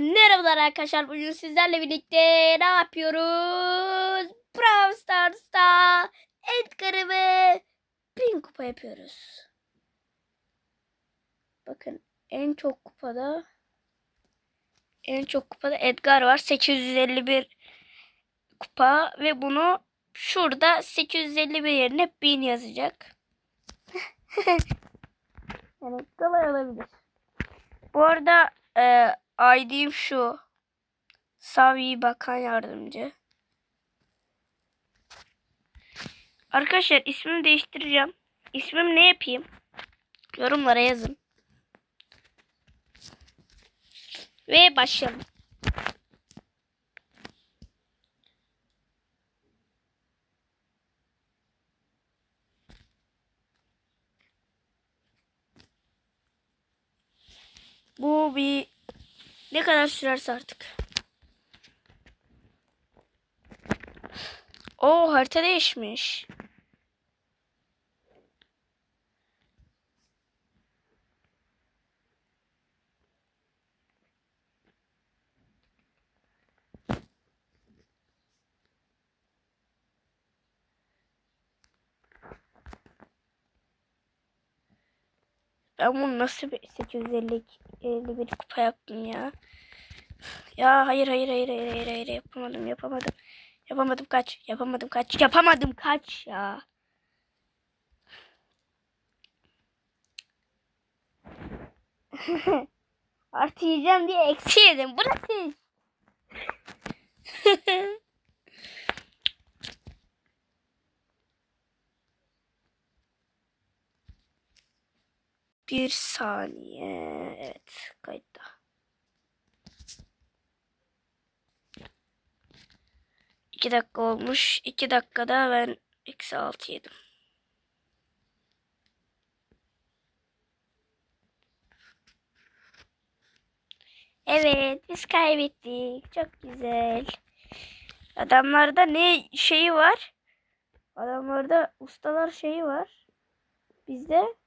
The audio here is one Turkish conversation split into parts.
merhabalar arkadaşlar. Bugün sizlerle birlikte ne yapıyoruz? Brawl Stars'ta Edgar'ı ve bin kupa yapıyoruz. Bakın en çok kupada en çok kupada Edgar var. 851 kupa ve bunu şurada 851 yerine 1000 yazacak. yani kolay olabilir. Bu arada e, ID'm şu. Savi Bakan Yardımcı. Arkadaşlar ismimi değiştireceğim. İsmim ne yapayım? Yorumlara yazın. Ve başlayalım. Bu bir ne kadar sürerse artık. O harita değişmiş. Ben bunu nasıl bir 850 51 kupa yaptım ya. Ya hayır hayır hayır hayır hayır hayır yapamadım yapamadım. Yapamadım kaç. Yapamadım kaç. Yapamadım kaç ya. Artı yiyeceğim diye eksi yedim. Bu Bir saniye. Evet kayıtta. İki dakika olmuş. İki dakikada ben eksi altı yedim. Evet biz kaybettik. Çok güzel. Adamlarda ne şeyi var? Adamlarda ustalar şeyi var. Bizde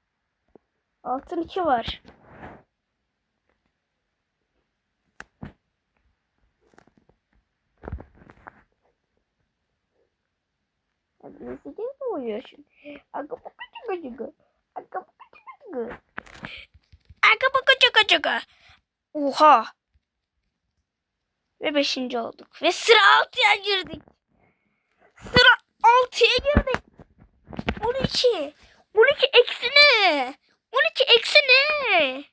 Altın 2 var. Hadi sekiz mi oynuyorsun? Aga bu kaçı kaçı. Aga bu kaçı kaçı. Aga bu kaçı kaçı. Oha. Ve beşinci olduk. Ve sıra altıya girdik. Sıra altıya girdik. 12. 12 eksi ne? 12 eksi ne?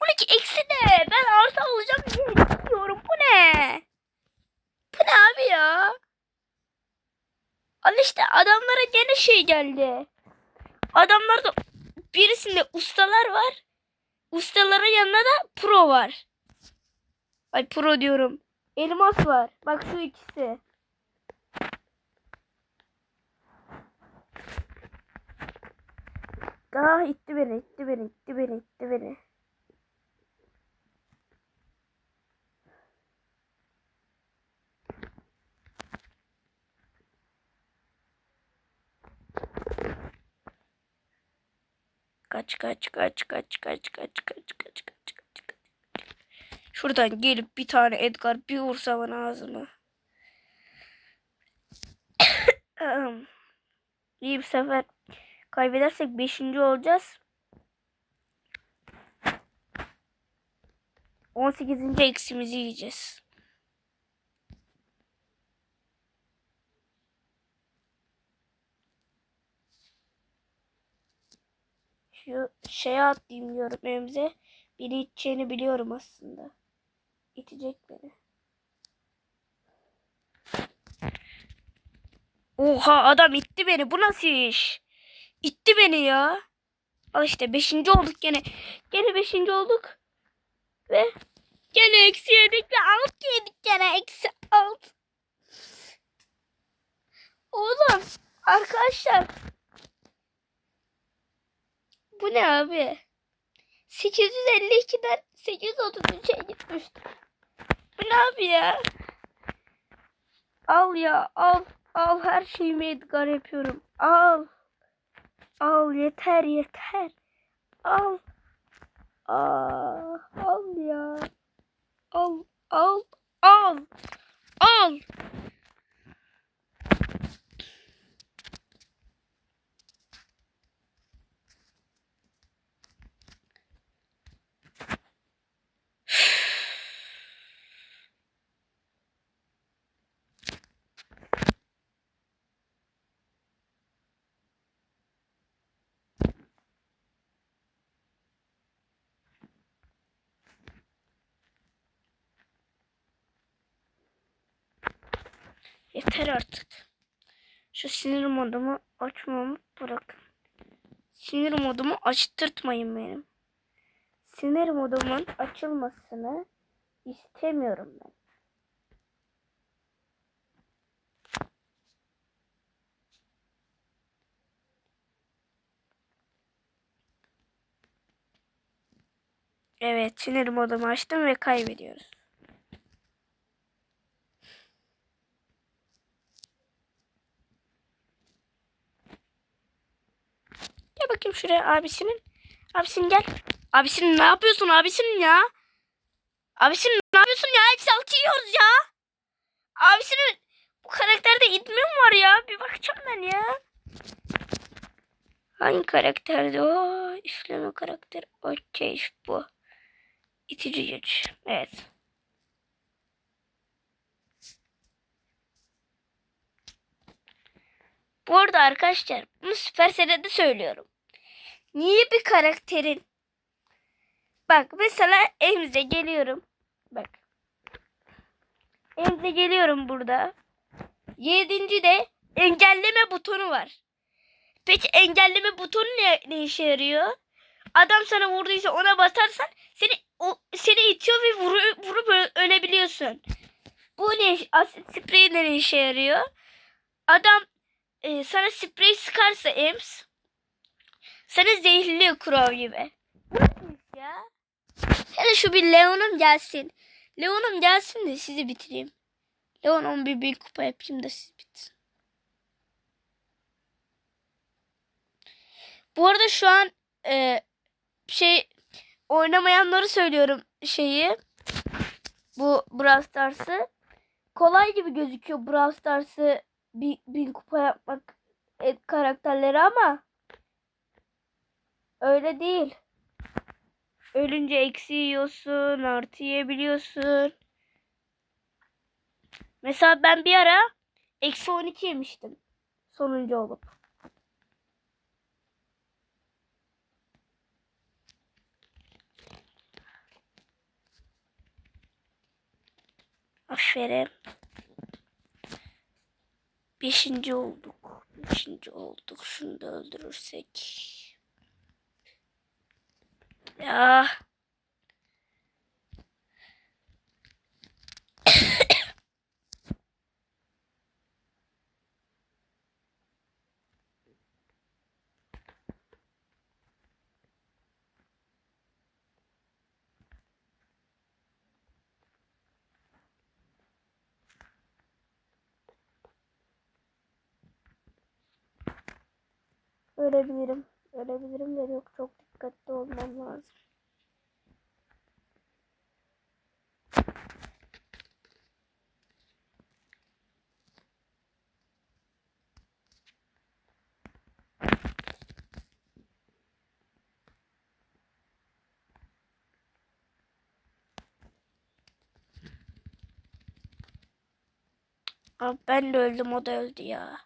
12 eksi ne? Ben artı alacağım diye düşünüyorum. Bu ne? Bu ne abi ya? Al işte adamlara gene şey geldi. Adamlarda birisinde ustalar var. Ustaların yanında da pro var. Ay pro diyorum. Elmas var. Bak şu ikisi. Daha itti beni, itti beni, itti beni, itti beni. Kaç kaç kaç kaç kaç kaç kaç kaç kaç kaç kaç. Şuradan gelip bir tane Edgar bir vursa bana ağzıma. İyi bir sefer kaybedersek 5. olacağız. 18. eksimizi yiyeceğiz. Şu şeye atlayayım diyorum evimize. Beni iteceğini biliyorum aslında. İtecek beni. Oha adam itti beni. Bu nasıl iş? İtti beni ya. Al işte beşinci olduk gene. Gene beşinci olduk. Ve gene eksi yedik ve alt yedik gene eksi alt. Oğlum arkadaşlar bu ne abi? 852'den 833'e gitmişti. Bu ne abi ya? Al ya al. Al her şeyimi Edgar yapıyorum. Al. Al yeter yeter. Al. Aa, al ya. Al. Al. Al. Al. Yeter artık. Şu sinir modumu açmamı bırakın. Sinir modumu açtırtmayın benim. Sinir modumun açılmasını istemiyorum ben. Evet, sinir modumu açtım ve kaybediyoruz. Bakayım şuraya abisinin. Abisinin gel. Abisinin ne yapıyorsun abisinin ya? Abisinin ne yapıyorsun ya? Eksi altı yiyoruz ya. Abisinin bu karakterde itme mi var ya? Bir bakacağım ben ya. Hangi karakterde o? İfleme karakteri. Okey bu. İtici güç. Evet. Bu arada arkadaşlar bunu Supercell'e de söylüyorum. Niye bir karakterin Bak mesela evimize geliyorum. Bak. Evimize geliyorum burada. Yedinci de engelleme butonu var. Peki engelleme butonu ne, ne işe yarıyor? Adam sana vurduysa ona basarsan seni o seni itiyor ve vuru, vurup ö- ölebiliyorsun. Bu ne? Asit spreyi ne işe yarıyor? Adam e, sana sprey sıkarsa Ems seni zehirliyor Crow gibi. Ya? Hele şu bir Leon'um gelsin. Leon'um gelsin de sizi bitireyim. Leon'um bir bir kupa yapayım da siz bitsin. Bu arada şu an e, şey oynamayanları söylüyorum şeyi. Bu Brawl Stars'ı. Kolay gibi gözüküyor Brawl Stars'ı bir, bin kupa yapmak e, karakterleri ama öyle değil. Ölünce eksi yiyorsun, artı yiyebiliyorsun. Mesela ben bir ara eksi 12 yemiştim. Sonuncu olup. Aferin. Beşinci olduk. Beşinci olduk. Şunu da öldürürsek. Ya. Ölebilirim. Ölebilirim de yok çok dikkatli olmam lazım. Abi ben de öldüm o da öldü ya.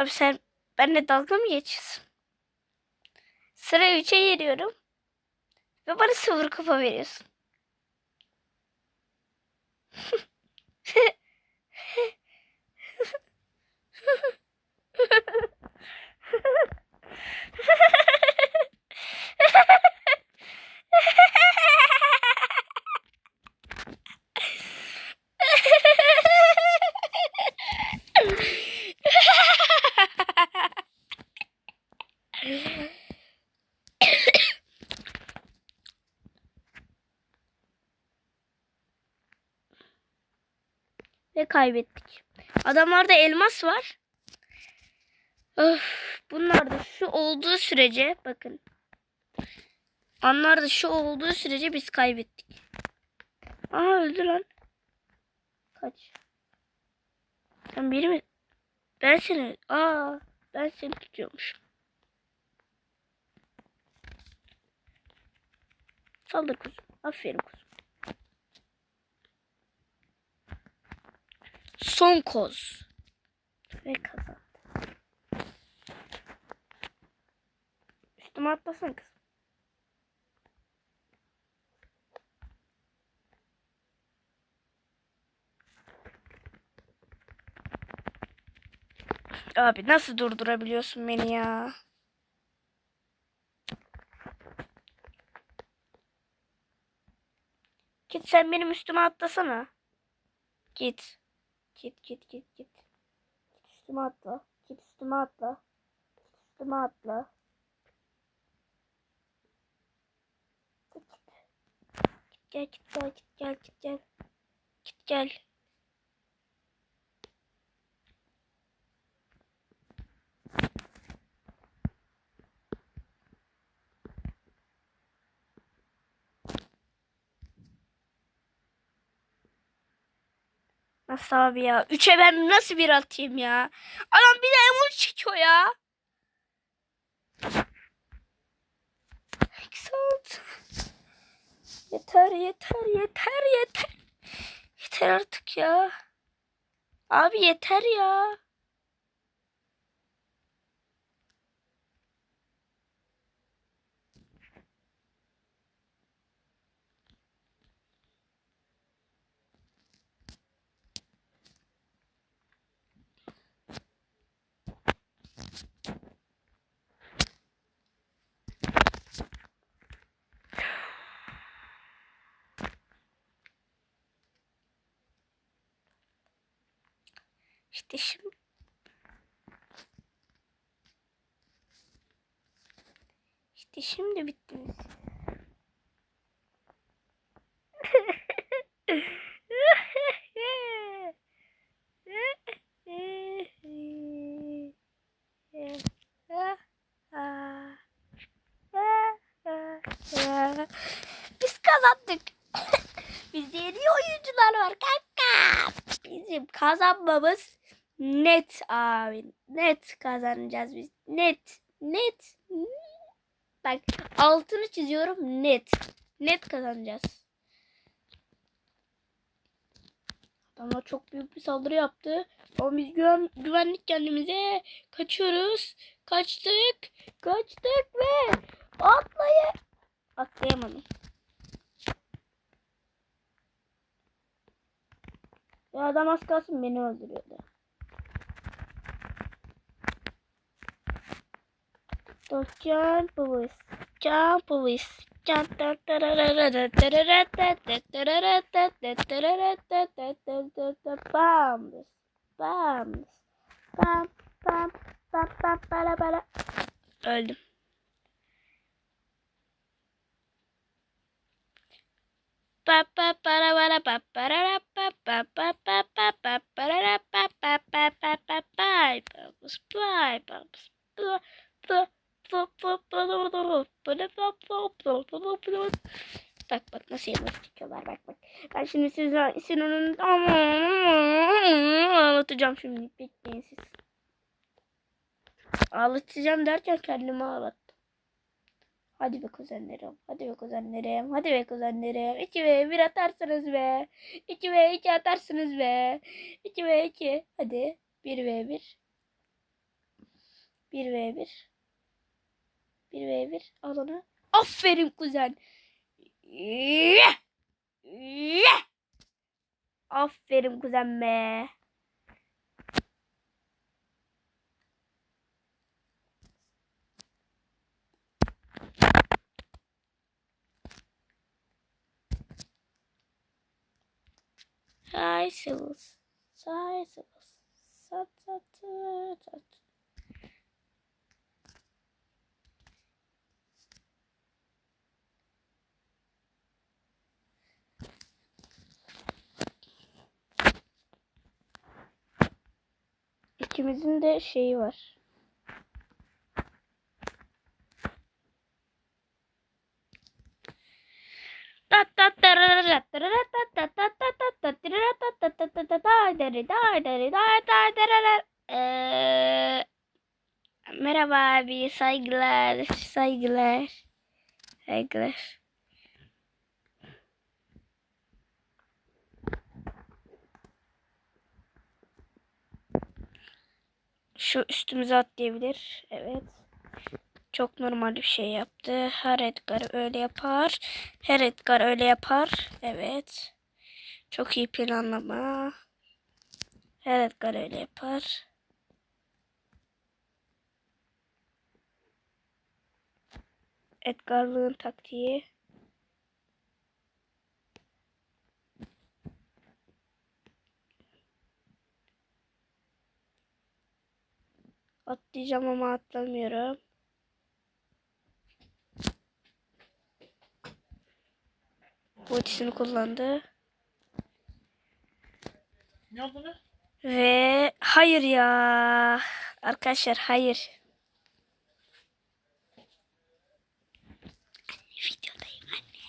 Abi sen benimle dalga mı geçiyorsun? Sıra 3'e giriyorum. Ve bana sıfır kupa veriyorsun. Kaybettik. Adamlarda elmas var. Öf, bunlar da şu olduğu sürece bakın. Anlar dışı olduğu sürece biz kaybettik. Aha öldü lan. Kaç. Sen biri mi? Ben seni. Aa, ben seni tutuyormuşum. Saldır kuzum. Aferin kuzum. Son koz. Ve kazandı. Üstüme atlasana kız. Abi nasıl durdurabiliyorsun beni ya? Git sen benim üstüme atlasana. Git. Git git git git. Git üstüme atla. Git üstüme atla. Git üstüme atla. Git git. Git gel git gel git gel git gel. Git gel. Nasıl abi ya? Üçe ben nasıl bir atayım ya? Adam bir de emoji çekiyor ya. Eksi altı. Yeter yeter yeter yeter. Yeter artık ya. Abi yeter ya. İşte şimdi. İşte şimdi bittiniz. Biz kazandık. Bizde yeni oyuncular var kanka. Bizim kazanmamız net abi. Net kazanacağız biz. Net. Net. Bak altını çiziyorum net. Net kazanacağız. Adamlar çok büyük bir saldırı yaptı. Ama biz güven, güvenlik kendimize. Kaçıyoruz. Kaçtık. Kaçtık ve atlayı. Atlayamadım. Ya adam az kalsın beni öldürüyordu. Can police. Can police. Can Bam. Bam. Bam. Bam. Bam. Bam. Bara bara. Öldüm. pa pa para para pa para pa pa pa pa pa pa para pa pa pa pa pa pa Bak bak nasıl yemek çıkıyorlar bak bak. Ben şimdi size Sinan'ın anlatacağım şimdi. Bekleyin siz. Ağlatacağım derken kendimi ağlattım. Hadi be kuzenlerim. Hadi be kuzenlerim. Hadi be kuzenlerim. 2 ve 1 atarsınız be. 2 ve 2 atarsınız be. 2 ve 2. Hadi. 1 ve 1. 1 ve 1. 1 ve 1. Al onu. Aferin kuzen. Aferin kuzen be. Hi, Silas. Hi, Silas. Sat, sat, sat, sat. ikimizin de şeyi var. Ee, merhaba abi saygılar saygılar saygılar Şu üstümüze atlayabilir. Evet. Çok normal bir şey yaptı. Her Edgar öyle yapar. Her Edgar öyle yapar. Evet. Çok iyi planlama. Her Edgar öyle yapar. Edgar'lığın taktiği. Atlayacağım ama atlamıyorum. Ultisini kullandı. Ne oldu ne? Ve hayır ya. Arkadaşlar hayır. Anne videodayım anne.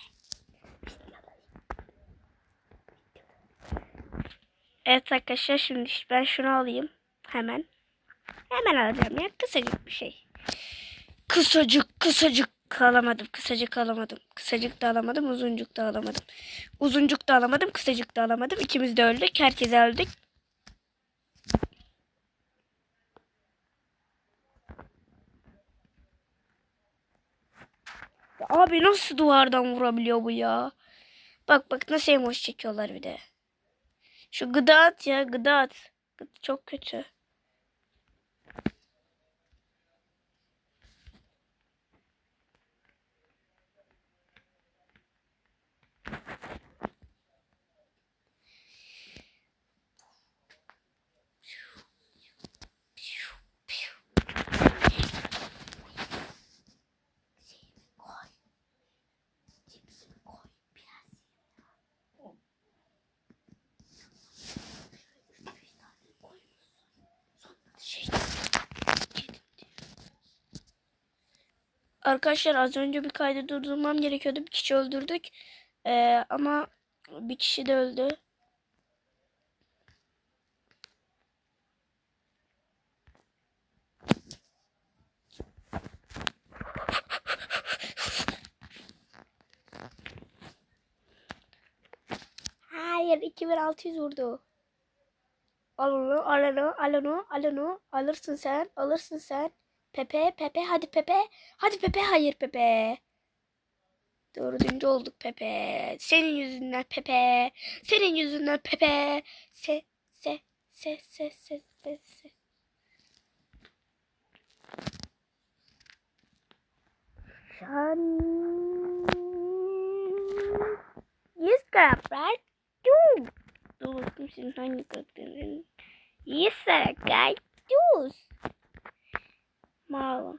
Evet arkadaşlar şimdi ben şunu alayım. Hemen. Hemen alacağım ya. Kısacık bir şey. Kısacık kısacık alamadım. Kısacık alamadım. Kısacık da alamadım. Uzuncuk da alamadım. Uzuncuk da alamadım. Kısacık da alamadım. İkimiz de öldük. Herkes öldük. Abi nasıl duvardan vurabiliyor bu ya? Bak bak nasıl emoji çekiyorlar bir de. Şu gıda at ya gıda at. Çok kötü. Arkadaşlar az önce bir kaydı durdurmam gerekiyordu. Bir kişi öldürdük. Ee, ama bir kişi de öldü. Hayır 2600 vurdu. Al onu, al onu, al onu, al onu. Alırsın sen, alırsın sen. Pepe, Pepe, hadi Pepe. Hadi Pepe, hayır Pepe. Dördüncü olduk Pepe. Senin yüzünden Pepe. Senin yüzünden Pepe. Se, se, se, se, se, se, se. Sen... Yüz karakter. Dur. Dur bakayım hangi karakterin? Yüz karakter. Dur. Marlon. мало.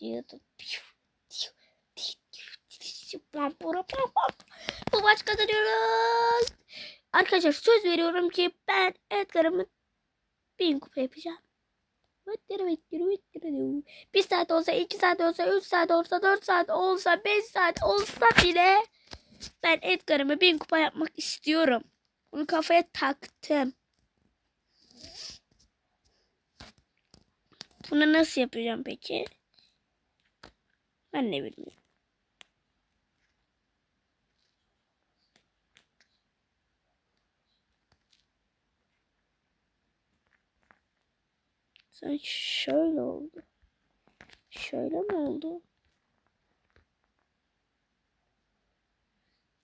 Где-то пью. Pam, pura, pam, pam. Bu maç kazanıyoruz. Arkadaşlar söz veriyorum ki ben Edgar'ımı bin kupa yapacağım. Bir saat olsa, iki saat olsa, üç saat olsa, dört saat olsa, beş saat olsa bile ben Edgar'ımı bin kupa yapmak istiyorum. Bunu kafaya taktım. Bunu nasıl yapacağım peki? Ben ne bilmiyorum. Sen şöyle oldu. Şöyle mi oldu?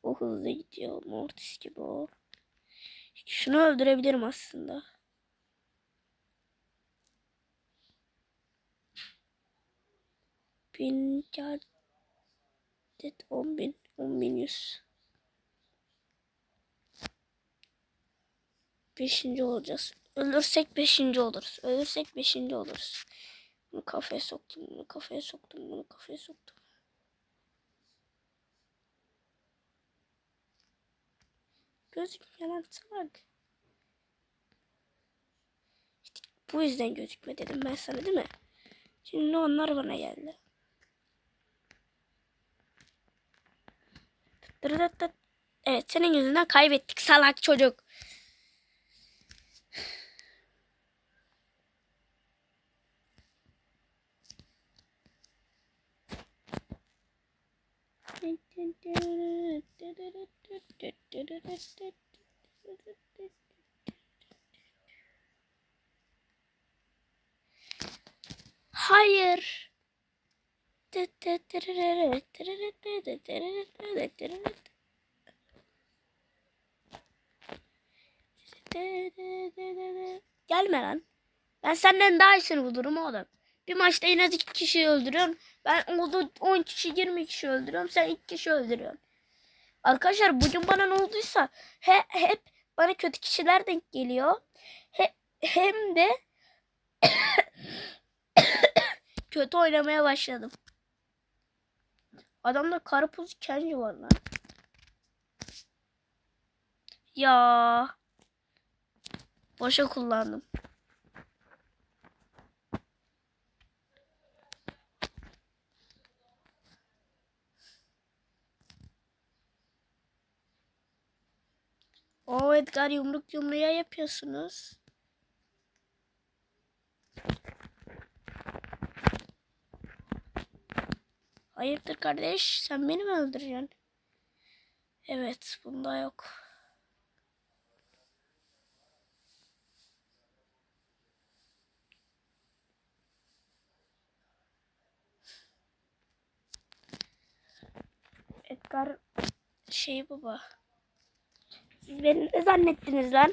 O hızlı gidiyor. Mortis gibi o. Şunu öldürebilirim aslında. Bin adet on bin. On bin yüz. beşinci olacağız. Ölürsek beşinci oluruz. Ölürsek beşinci oluruz. Bunu kafaya soktum. Bunu kafaya soktum. Bunu kafaya soktum. Gözükmüyor lan salak. İşte bu yüzden gözükme dedim ben sana değil mi? Şimdi onlar bana geldi. Evet senin yüzünden kaybettik salak çocuk. Hayır. Gelme lan. Ben senden daha iyisini bulurum oğlum. Bir maçta en az iki kişi öldürüyorsun. Ben oldu 10 kişi 20 kişi öldürüyorum. Sen 2 kişi öldürüyorsun. Arkadaşlar bugün bana ne olduysa he, hep bana kötü kişiler denk geliyor. He, hem de kötü oynamaya başladım. Adamda karpuz kendi var lan. Ya. Boşa kullandım. O Edgar yumruk yumruğa yapıyorsunuz. Hayırdır kardeş? Sen beni mi öldüreceksin? Evet, bunda yok. Edgar şey baba. Siz beni ne zannettiniz lan?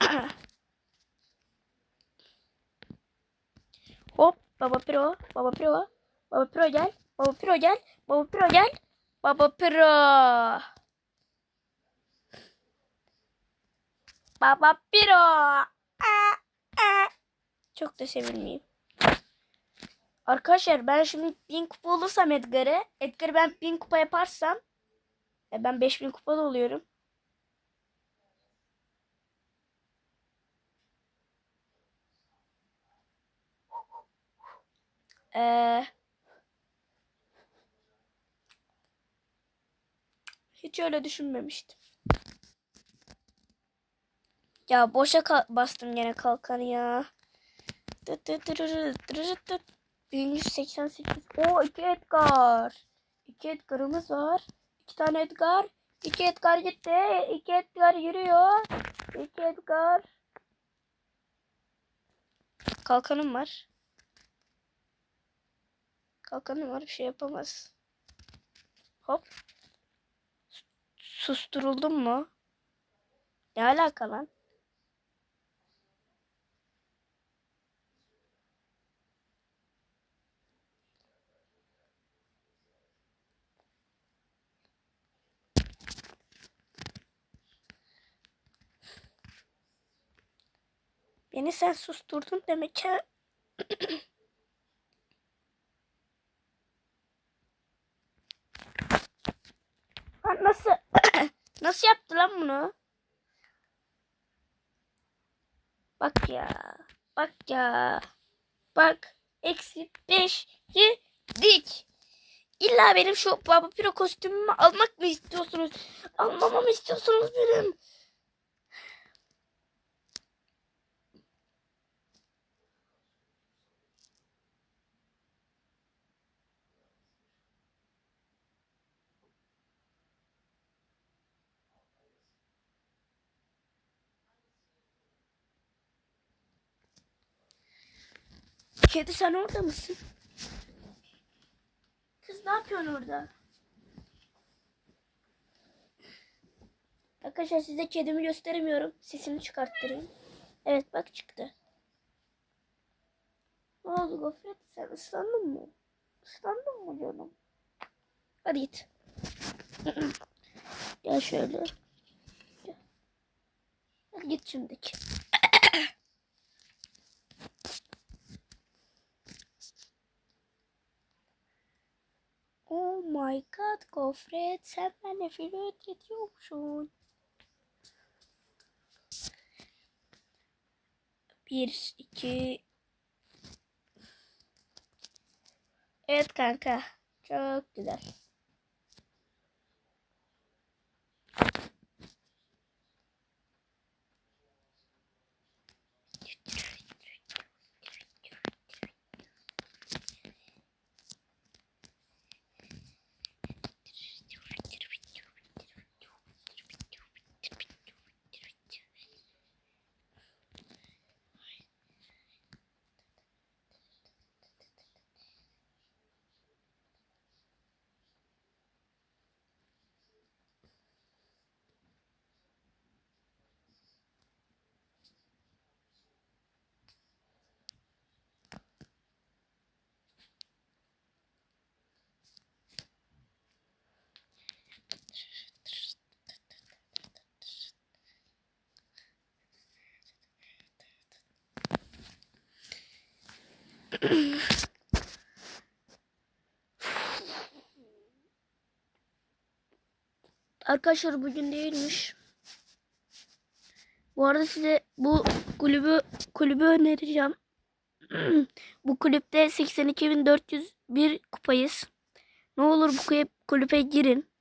Hop baba pro, baba pro, baba pro gel, baba pro gel, baba pro gel, baba pro. Baba pro. Çok da sevinmeyeyim. Arkadaşlar ben şimdi 1000 kupa olursam Edgar'ı, Edgar'ı ben 1000 kupa yaparsam ben 5000 kupada oluyorum. Ee, hiç öyle düşünmemiştim. Ya boşa bastım gene kalkanı ya. 1188. O iki Edgar. İki Edgar'ımız var. İki tane Edgar. İki Edgar gitti. İki Edgar yürüyor. İki Edgar. Kalkanım var. Kalkanım var bir şey yapamaz. Hop. Susturuldum mu? Ne alaka lan? Beni sen susturdun demek ki. nasıl nasıl yaptı lan bunu? Bak ya. Bak ya. Bak. Eksi beş dik. İlla benim şu Baba Piro kostümümü almak mı istiyorsunuz? Almamamı istiyorsunuz benim. Kedi sen orada mısın? Kız ne yapıyorsun orada? Arkadaşlar size kedimi gösteremiyorum. Sesini çıkarttırayım. Evet bak çıktı. Ne oldu Gofret? Sen ıslandın mı? Islandın mı canım? Hadi git. Gel şöyle. Gel. Hadi git şimdiki. Oh my god Gofret sen benimle flört ediyormuşsun. Bir, iki. Evet kanka. Çok güzel. Arkadaşlar bugün değilmiş. Bu arada size bu kulübü kulübü önereceğim. bu kulüpte 82.401 kupayız. Ne olur bu kulüp, kulübe girin.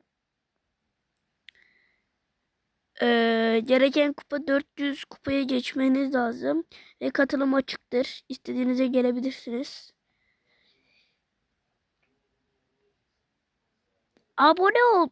Ee, gereken kupa 400 kupaya geçmeniz lazım. Ve katılım açıktır. İstediğinize gelebilirsiniz. Abone ol.